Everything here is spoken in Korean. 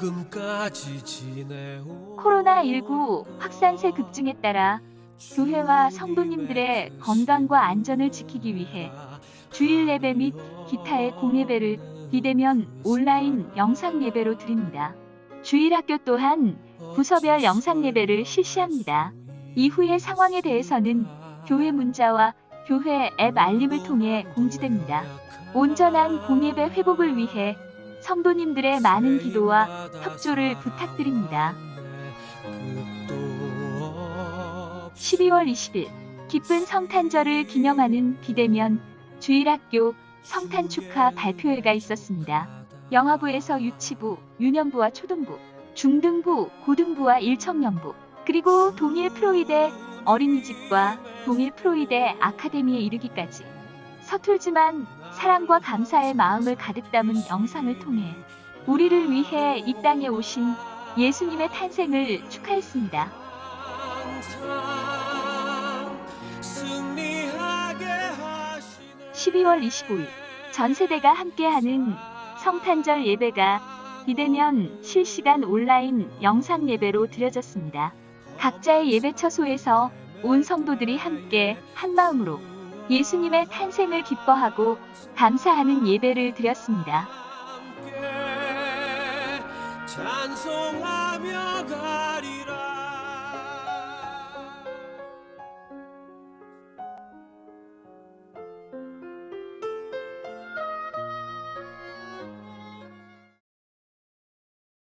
지금까지 지내온 코로나19 확산세 급증에 따라 교회와 성도님들의 건강과 안전을 지키기 위해 주일 예배 및 기타의 공예배를 비대면 온라인 영상 예배로 드립니다. 주일 학교 또한 부서별 영상 예배를 실시합니다. 이후의 상황에 대해서는 교회 문자와 교회 앱 알림을 통해 공지됩니다. 온전한 공예배 회복을 위해 성도님들의 많은 기도와 협조를 부탁드립니다. 12월 20일 기쁜 성탄절을 기념하는 비대면 주일학교 성탄 축하 발표회가 있었습니다. 영화부에서 유치부, 유년부와 초등부, 중등부, 고등부와 일청년부, 그리고 동일 프로이대 어린이집과 동일 프로이대 아카데미에 이르기까지 서툴지만 사랑과 감사의 마음을 가득 담은 영상을 통해 우리를 위해 이 땅에 오신 예수님의 탄생을 축하했습니다. 승리하게 하시네 12월 25일 전 세대가 함께하는 성탄절 예배가 비대면 실시간 온라인 영상 예배로 드려졌습니다. 각자의 예배 처소에서 온 성도들이 함께 한 마음으로 예수님의 탄생을 기뻐하고 감사하는 예배를 드렸습니다. 찬송하며 가